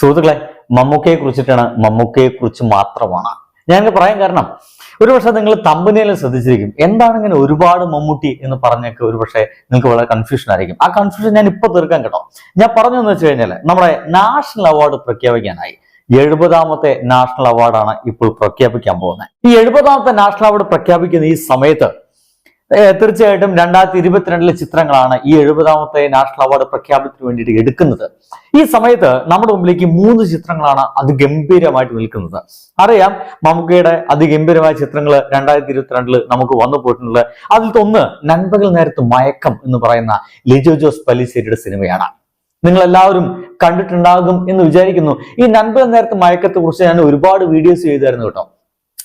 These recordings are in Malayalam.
സുഹൃത്തുക്കളെ മമ്മൂക്കയെ കുറിച്ചിട്ടാണ് മമ്മൂക്കയെ കുറിച്ച് മാത്രമാണ്. ഞാൻ പറയാൻ കാരണം ഒരുപക്ഷെ നിങ്ങൾ തമ്പനിയിൽ ശ്രദ്ധിച്ചിരിക്കും. എന്താണ് ഇങ്ങനെ ഒരുപാട് മമ്മൂട്ടി എന്ന് പറഞ്ഞൊക്കെ ഒരുപക്ഷെ നിങ്ങൾക്ക് വളരെ കൺഫ്യൂഷൻ ആയിരിക്കും. ആ കൺഫ്യൂഷൻ ഞാൻ ഇപ്പൊ തീർക്കാൻ കേട്ടോ. ഞാൻ പറഞ്ഞു വെച്ച് കഴിഞ്ഞാൽ നമ്മുടെ നാഷണൽ അവാർഡ് പ്രഖ്യാപിക്കാനായി എഴുപതാമത്തെ നാഷണൽ അവാർഡാണ് ഇപ്പോൾ പ്രഖ്യാപിക്കാൻ പോകുന്നത്. ഈ എഴുപതാമത്തെ നാഷണൽ അവാർഡ് പ്രഖ്യാപിക്കുന്ന ഈ സമയത്ത് തീർച്ചയായിട്ടും രണ്ടായിരത്തി ഇരുപത്തിരണ്ടിലെ ചിത്രങ്ങളാണ് ഈ എഴുപതാമത്തെ നാഷണൽ അവാർഡ് പ്രഖ്യാപനത്തിന് വേണ്ടിയിട്ട് എടുക്കുന്നത്. ഈ സമയത്ത് നമ്മുടെ മുമ്പിലേക്ക് മൂന്ന് ചിത്രങ്ങളാണ് അതിഗംഭീരമായിട്ട് നിൽക്കുന്നത്. അറിയാം മമ്മൂക്കയുടെ അതിഗംഭീരമായ ചിത്രങ്ങൾ രണ്ടായിരത്തി ഇരുപത്തിരണ്ടിൽ നമുക്ക് വന്നു പോയിട്ടുണ്ട്. അതിലത്തെ ഒന്ന് നൻപകൽ നേരത്ത് മയക്കം എന്ന് പറയുന്ന ലിജോ ജോസ് പല്ലിശ്ശേരിയുടെ സിനിമയാണ്. നിങ്ങൾ എല്ലാവരും കണ്ടിട്ടുണ്ടാകും എന്ന് വിചാരിക്കുന്നു. ഈ നൻപകൽ നേരത്ത് മയക്കത്തെ കുറിച്ച് ഞാൻ ഒരുപാട് വീഡിയോസ് ചെയ്തായിരുന്നു കേട്ടോ.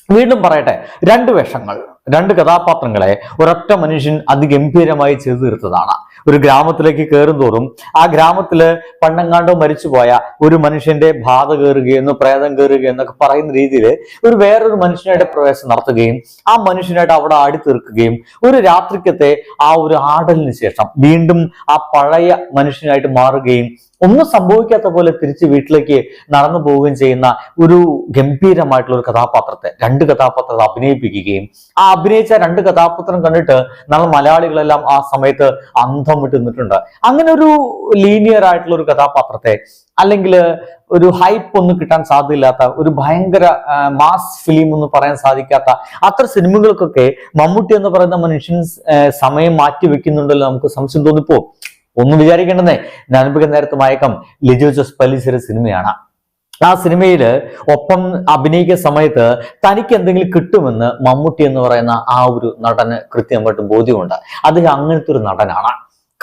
വീണ്ടും പറയട്ടെ രണ്ട് വേഷങ്ങൾ രണ്ട് കഥാപാത്രങ്ങളെ ഒരൊറ്റ മനുഷ്യൻ അതിഗംഭീരമായി ചെയ്തു തീർത്തതാണ്. ഒരു ഗ്രാമത്തിലേക്ക് കയറും തോറും ആ ഗ്രാമത്തിൽ പണ്ടങ്ങാണ്ടോ മരിച്ചുപോയ ഒരു മനുഷ്യന്റെ ബാധ കയറുകയെന്ന് പ്രേതം കയറുകയെന്നൊക്കെ പറയുന്ന രീതിയിൽ ഒരു വേറൊരു മനുഷ്യനായിട്ട് പ്രവേശനം നടത്തുകയും ആ മനുഷ്യനായിട്ട് അവിടെ ആടി തീർക്കുകയും ഒരു രാത്രിക്കത്തെ ആ ഒരു ആടലിന് ശേഷം വീണ്ടും ആ പഴയ മനുഷ്യനായിട്ട് മാറുകയും ഒന്നും സംഭവിക്കാത്ത പോലെ തിരിച്ച് വീട്ടിലേക്ക് നടന്നു പോവുകയും ചെയ്യുന്ന ഒരു ഗംഭീരമായിട്ടുള്ള ഒരു കഥാപാത്രത്തെ രണ്ട് കഥാപാത്രത്തെ അഭിനയിപ്പിക്കുകയും ആ അഭിനയിച്ച രണ്ട് കഥാപാത്രം കണ്ടിട്ട് നമ്മൾ മലയാളികളെല്ലാം ആ സമയത്ത് അന്ധം വിട്ട് നിന്നിട്ടുണ്ട്. അങ്ങനെ ഒരു ലീനിയർ ആയിട്ടുള്ള ഒരു കഥാപാത്രത്തെ അല്ലെങ്കിൽ ഒരു ഹൈപ്പ് ഒന്നും കിട്ടാൻ സാധ്യതയില്ലാത്ത ഒരു ഭയങ്കര മാസ് ഫിലിം എന്ന് പറയാൻ സാധിക്കാത്ത അത്ര സിനിമകൾക്കൊക്കെ മമ്മൂട്ടി എന്ന് പറയുന്ന മനുഷ്യൻ സമയം മാറ്റി വെക്കുന്നുണ്ടല്ലോ നമുക്ക് സംശയം തോന്നിപ്പോ ഒന്നും വിചാരിക്കേണ്ടതേ ഞാനിപ്പോ നേരത്തെ മയക്കം ലിജോ ജോസ് പല്ലിശ്ശേരി സിനിമയാണ്. ആ സിനിമയിൽ ഒപ്പം അഭിനയിക്കുന്ന സമയത്ത് തനിക്ക് എന്തെങ്കിലും കിട്ടുമെന്ന് മമ്മൂട്ടി എന്ന് പറയുന്ന ആ ഒരു നടന് കൃത്യമായിട്ട് ബോധ്യമുണ്ട്. അദ്ദേഹം അങ്ങനത്തെ ഒരു നടനാണ്.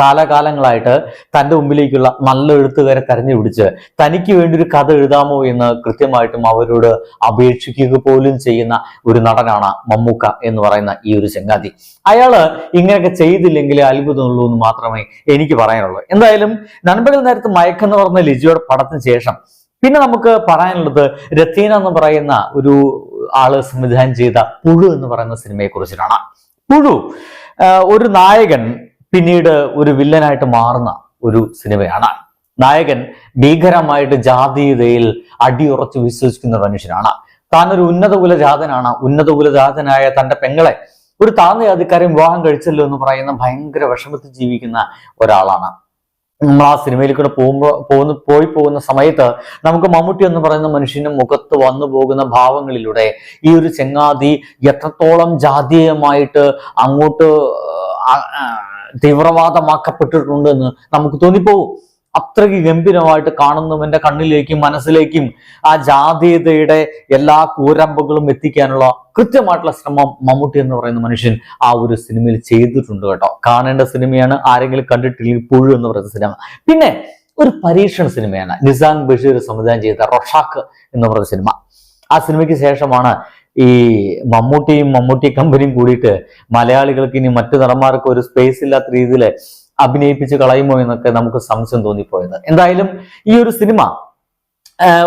കാലകാലങ്ങളായിട്ട് തന്റെ മുമ്പിലേക്കുള്ള നല്ല എഴുത്തുകാരെ തെരഞ്ഞു പിടിച്ച് തനിക്ക് വേണ്ടി ഒരു കഥ എഴുതാമോ എന്ന് കൃത്യമായിട്ടും അവരോട് അപേക്ഷിക്കുക പോലും ചെയ്യുന്ന ഒരു നടനാണ് മമ്മൂക്ക എന്ന് പറയുന്ന ഈ ഒരു ചങ്ങാതി. അയാൾ ഇങ്ങനെയൊക്കെ ചെയ്തില്ലെങ്കിൽ അത്ഭുതമുള്ളൂ എന്ന് മാത്രമേ എനിക്ക് പറയാനുള്ളൂ. എന്തായാലും നൻപകൽ നേരത്ത് മയക്കെന്ന് പറഞ്ഞ ലിജിയുടെ പടത്തിന് ശേഷം പിന്നെ നമുക്ക് പറയാനുള്ളത് രത്തീന എന്ന് പറയുന്ന ഒരു ആൾ സംവിധാനം ചെയ്ത പുഴു എന്ന് പറയുന്ന സിനിമയെ കുറിച്ചിട്ടാണ് പുഴു ഒരു നായകൻ പിന്നീട് ഒരു വില്ലനായിട്ട് മാറുന്ന ഒരു സിനിമയാണ്. നായകൻ ഭീകരമായിട്ട് ജാതീയതയിൽ അടിയുറച്ച് വിശ്വസിക്കുന്ന ഒരു മനുഷ്യനാണ്. താൻ ഒരു ഉന്നത കുലജാതനാണ്. ഉന്നത കുലജാതനായ തന്റെ പെങ്ങളെ ഒരു താഴ്ന്ന ജാതിക്കാരൻ വിവാഹം കഴിച്ചല്ലോ എന്ന് പറയുന്ന ഭയങ്കര വിഷമത്തിൽ ജീവിക്കുന്ന ഒരാളാണ്. നമ്മൾ ആ സിനിമയിൽ കൂടെ പോകുമ്പോൾ പോകുന്ന പോയി പോകുന്ന സമയത്ത് നമുക്ക് മമ്മൂട്ടി എന്ന് പറയുന്ന മനുഷ്യന്റെ മുഖത്ത് വന്നു പോകുന്ന ഭാവങ്ങളിലൂടെ ഈ ഒരു ചെങ്ങാതി എത്രത്തോളം ജാതീയമായിട്ട് അങ്ങോട്ട് തീവ്രവാദമാക്കപ്പെട്ടിട്ടുണ്ട് എന്ന് നമുക്ക് തോന്നിപ്പോവും അത്രയ്ക്ക് ഗംഭീരമായിട്ട് കാണുന്നവന്റെ കണ്ണിലേക്കും മനസ്സിലേക്കും ആ ജാതീയതയുടെ എല്ലാ കൂരമ്പുകളും എത്തിക്കാനുള്ള കൃത്യമായിട്ടുള്ള ശ്രമം മമ്മൂട്ടി എന്ന് പറയുന്ന മനുഷ്യൻ ആ ഒരു സിനിമയിൽ ചെയ്തിട്ടുണ്ട് കേട്ടോ. കാണേണ്ട സിനിമയാണ് ആരെങ്കിലും കണ്ടിട്ടില്ലെങ്കിൽ പുഴു എന്ന് പറയുന്ന സിനിമ. പിന്നെ ഒരു പരീക്ഷണ സിനിമയാണ് നിസാൻ ബഷീർ സംവിധാനം ചെയ്ത റൊഷാക്ക് എന്ന് പറയുന്ന സിനിമ. ആ സിനിമയ്ക്ക് ശേഷമാണ് ഈ മമ്മൂട്ടിയും മമ്മൂട്ടി കമ്പനിയും കൂടിയിട്ട് മലയാളികൾക്ക് ഇനി മറ്റു നടന്മാർക്ക് ഒരു സ്പേസ് ഇല്ലാത്ത രീതിയിൽ അഭിനയിപ്പിച്ച് കളയുമോ എന്നൊക്കെ നമുക്ക് സംശയം തോന്നിപ്പോയത്. എന്തായാലും ഈ ഒരു സിനിമ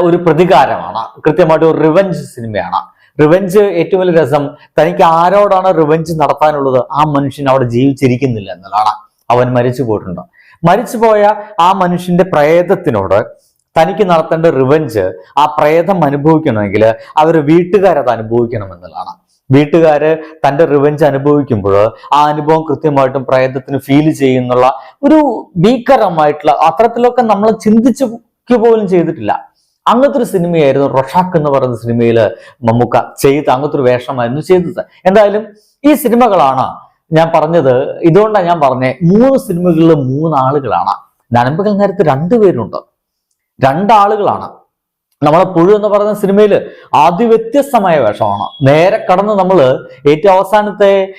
ഒരു പ്രതികാരമാണ്. കൃത്യമായിട്ട് ഒരു റിവഞ്ച് സിനിമയാണ് റിവഞ്ച് ഏറ്റവും വലിയ രസം തനിക്ക് ആരോടാണ് റിവഞ്ച് നടത്താനുള്ളത്? ആ മനുഷ്യൻ അവിടെ ജീവിച്ചിരിക്കുന്നില്ല എന്നതാണ് അവൻ മരിച്ചു പോയിട്ടുണ്ട് മരിച്ചുപോയ ആ മനുഷ്യന്റെ പ്രേതത്തിനോട് തനിക്ക് നടത്തേണ്ട റിവഞ്ച് ആ പ്രേതം അനുഭവിക്കണമെങ്കിൽ അവർ വീട്ടുകാരത് അനുഭവിക്കണം എന്നുള്ളതാണ് വീട്ടുകാര് തന്റെ റിവഞ്ച് അനുഭവിക്കുമ്പോൾ ആ അനുഭവം കൃത്യമായിട്ടും പ്രേതത്തിന് ഫീൽ ചെയ്യുന്നുള്ള ഒരു ഭീകരമായിട്ടുള്ള അത്തരത്തിലൊക്കെ നമ്മൾ ചിന്തിച്ചു പോലും ചെയ്തിട്ടില്ല. അങ്ങനത്തെ ഒരു സിനിമയായിരുന്നു റൊഷാക്ക് എന്ന് പറയുന്ന സിനിമയിൽ മമ്മൂക്ക ചെയ്ത് അങ്ങനത്തെ ഒരു വേഷമായിരുന്നു ചെയ്തത്. എന്തായാലും ഈ സിനിമകളാണ് ഞാൻ പറഞ്ഞത്. ഇതുകൊണ്ടാണ് ഞാൻ പറഞ്ഞത് മൂന്ന് സിനിമകളിൽ മൂന്നാളുകളാണ്. നനമ്പകൽ നേരത്തെ രണ്ടുപേരുണ്ട് രണ്ടാളുകളാണ്. നമ്മളെ പുഴു എന്ന് പറയുന്ന സിനിമയിൽ അതിവ്യത്യസ്തമായ വേഷമാണ്. നേരെ കടന്ന് നമ്മൾ ഏറ്റവും അവസാനത്തെ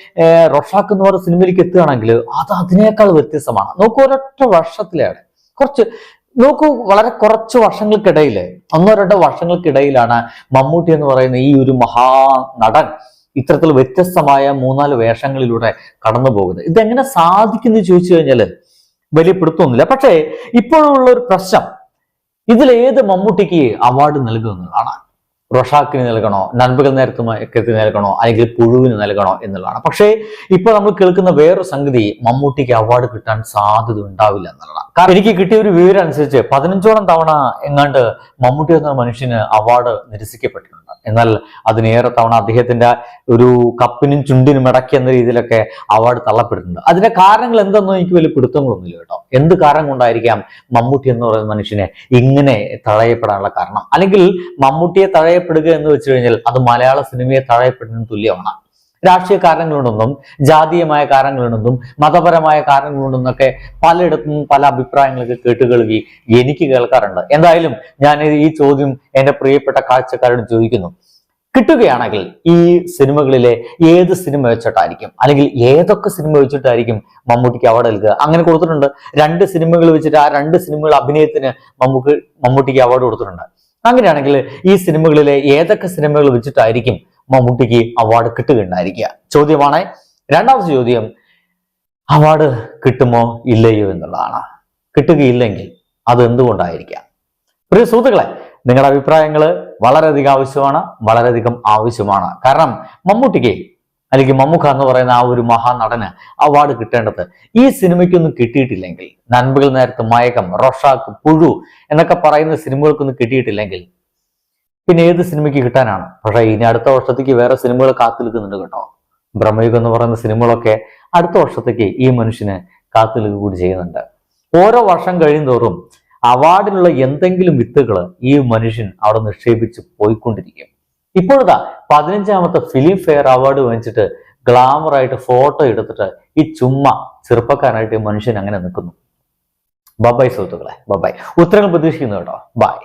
റൊഷാക്ക് എന്ന് പറയുന്ന സിനിമയിലേക്ക് എത്തുകയാണെങ്കിൽ അത് അതിനേക്കാൾ വ്യത്യസ്തമാണ്. നോക്കൂ ഒരൊറ്റ വർഷത്തിലാണ് കുറച്ച് നോക്കൂ വളരെ കുറച്ച് വർഷങ്ങൾക്കിടയിൽ ഒന്നോ രണ്ടോ വർഷങ്ങൾക്കിടയിലാണ് മമ്മൂട്ടി എന്ന് പറയുന്ന ഈ ഒരു മഹാ നടൻ ഇത്തരത്തിൽ വ്യത്യസ്തമായ മൂന്നാൽ വേഷങ്ങളിലൂടെ കടന്നു പോകുന്നത്. ഇതെങ്ങനെ സാധിക്കുന്നു ചോദിച്ചു കഴിഞ്ഞാൽ വലിയ പിടുത്തമൊന്നുമില്ല. പക്ഷേ ഇപ്പോഴുള്ള ഒരു പ്രശ്നം ഇതിൽ ഏത് മമ്മൂട്ടിക്ക് അവാർഡ് നൽകുമെന്നുള്ളതാണ് റൊഷാക്കിന് നൽകണോ നൻപകൽ നേരത്തിന് നൽകണോ അല്ലെങ്കിൽ പുഴുവിന് നൽകണോ എന്നുള്ളതാണ്. പക്ഷേ ഇപ്പോൾ നമ്മൾ കേൾക്കുന്ന വേറൊരു സംഗതി മമ്മൂട്ടിക്ക് അവാർഡ് കിട്ടാൻ സാധ്യത ഉണ്ടാവില്ല എന്നുള്ളതാണ്. കാരണം എനിക്ക് കിട്ടിയ ഒരു വിവരം അനുസരിച്ച് പതിനഞ്ചോളം തവണ എങ്ങാണ്ട് മമ്മൂട്ടി എന്ന മനുഷ്യന് അവാർഡ് നിരസിക്കപ്പെട്ടിട്ടുണ്ട്. എന്നാൽ അതിനേറെ തവണ അദ്ദേഹത്തിന്റെ ഒരു കപ്പിനും ചുണ്ടിനും ഇടയ്ക്ക് എന്ന രീതിയിലൊക്കെ അവാർഡ് തള്ളപ്പെട്ടിട്ടുണ്ട്. അതിന്റെ കാരണങ്ങൾ എന്തെന്നോ എനിക്ക് വലിയ പിടുത്തങ്ങളൊന്നുമില്ല കേട്ടോ. എന്ത് കാരണം കൊണ്ടായിരിക്കാം മമ്മൂട്ടി എന്ന് പറയുന്ന മനുഷ്യനെ ഇങ്ങനെ തഴയപ്പെടാനുള്ള കാരണം? അല്ലെങ്കിൽ മമ്മൂട്ടിയെ തഴയപ്പെടുക എന്ന് വെച്ചു കഴിഞ്ഞാൽ അത് മലയാള സിനിമയെ തഴയപ്പെടുന്നതിന് തുല്യമാണ്. രാഷ്ട്രീയ കാരണങ്ങളുണ്ടെന്നും ജാതീയമായ കാരണങ്ങളുണ്ടെന്നും മതപരമായ കാരണങ്ങളുണ്ടെന്നൊക്കെ പലയിടത്തും പല അഭിപ്രായങ്ങളൊക്കെ കേട്ടുകേൾവി എനിക്ക് കേൾക്കാറുണ്ട്. എന്തായാലും ഞാൻ ഈ ചോദ്യം എന്റെ പ്രിയപ്പെട്ട കാഴ്ചക്കാരോട് ചോദിക്കുന്നു. കിട്ടുകയാണെങ്കിൽ ഈ സിനിമകളിലെ ഏത് സിനിമ വെച്ചിട്ടായിരിക്കും? അല്ലെങ്കിൽ ഏതൊക്കെ സിനിമ വെച്ചിട്ടായിരിക്കും മമ്മൂട്ടിക്ക് അവാർഡ് നൽകുക? അങ്ങനെ കൊടുത്തിട്ടുണ്ട്. രണ്ട് സിനിമകൾ വെച്ചിട്ട് ആ രണ്ട് സിനിമകൾ അഭിനയത്തിന് മമ്മൂക്ക് മമ്മൂട്ടിക്ക് അവാർഡ് കൊടുത്തിട്ടുണ്ട്. അങ്ങനെയാണെങ്കിൽ ഈ സിനിമകളിലെ ഏതൊക്കെ സിനിമകൾ വെച്ചിട്ടായിരിക്കും മമ്മൂട്ടിക്ക് അവാർഡ് കിട്ടുകയുണ്ടായിരിക്കുക ചോദ്യമാണ് രണ്ടാമത്തെ ചോദ്യം അവാർഡ് കിട്ടുമോ ഇല്ലയോ എന്നുള്ളതാണ്. കിട്ടുകയില്ലെങ്കിൽ അത് എന്തുകൊണ്ടായിരിക്കാം? പ്രിയ സുഹൃത്തുക്കളെ നിങ്ങളുടെ അഭിപ്രായങ്ങൾ വളരെയധികം ആവശ്യമാണ് വളരെയധികം ആവശ്യമാണ്. കാരണം മമ്മൂട്ടിക്ക് അല്ലെങ്കിൽ മമ്മൂക്ക എന്ന് പറയുന്ന ആ ഒരു മഹാനടന് അവാർഡ് കിട്ടേണ്ടത്. ഈ സിനിമയ്ക്കൊന്നും കിട്ടിയിട്ടില്ലെങ്കിൽ നൻപകൽ നേരത്തെ മയക്കം റൊഷാക്ക് പുഴു എന്നൊക്കെ പറയുന്ന സിനിമകൾക്കൊന്നും കിട്ടിയിട്ടില്ലെങ്കിൽ പിന്നെ ഏത് സിനിമയ്ക്ക് കിട്ടാനാണ്? പക്ഷേ ഇനി അടുത്ത വർഷത്തേക്ക് വേറെ സിനിമകൾ കാത്തു നിൽക്കുന്നുണ്ട് കേട്ടോ. ബ്രഹ്മയുഗം എന്ന് പറയുന്ന സിനിമകളൊക്കെ അടുത്ത വർഷത്തേക്ക് ഈ മനുഷ്യന് കാത്തു നിൽക്കുക കൂടി ചെയ്യുന്നുണ്ട്. ഓരോ വർഷം കഴിയുന്തോറും അവാർഡിനുള്ള എന്തെങ്കിലും വിത്തുകൾ ഈ മനുഷ്യൻ അവിടെ നിക്ഷേപിച്ച് പോയിക്കൊണ്ടിരിക്കും. ഇപ്പോഴതാ പതിനഞ്ചാമത്തെ ഫിലിം ഫെയർ അവാർഡ് വാങ്ങിച്ചിട്ട് ഗ്ലാമർ ആയിട്ട് ഫോട്ടോ എടുത്തിട്ട് ഈ ചുമ്മ ചെറുപ്പക്കാരനായിട്ട് മനുഷ്യൻ അങ്ങനെ നിൽക്കുന്നു. ബബായ് സുഹൃത്തുക്കളെ. ബബായ് ഉത്തരങ്ങൾ പ്രതീക്ഷിക്കുന്നു കേട്ടോ. ബൈ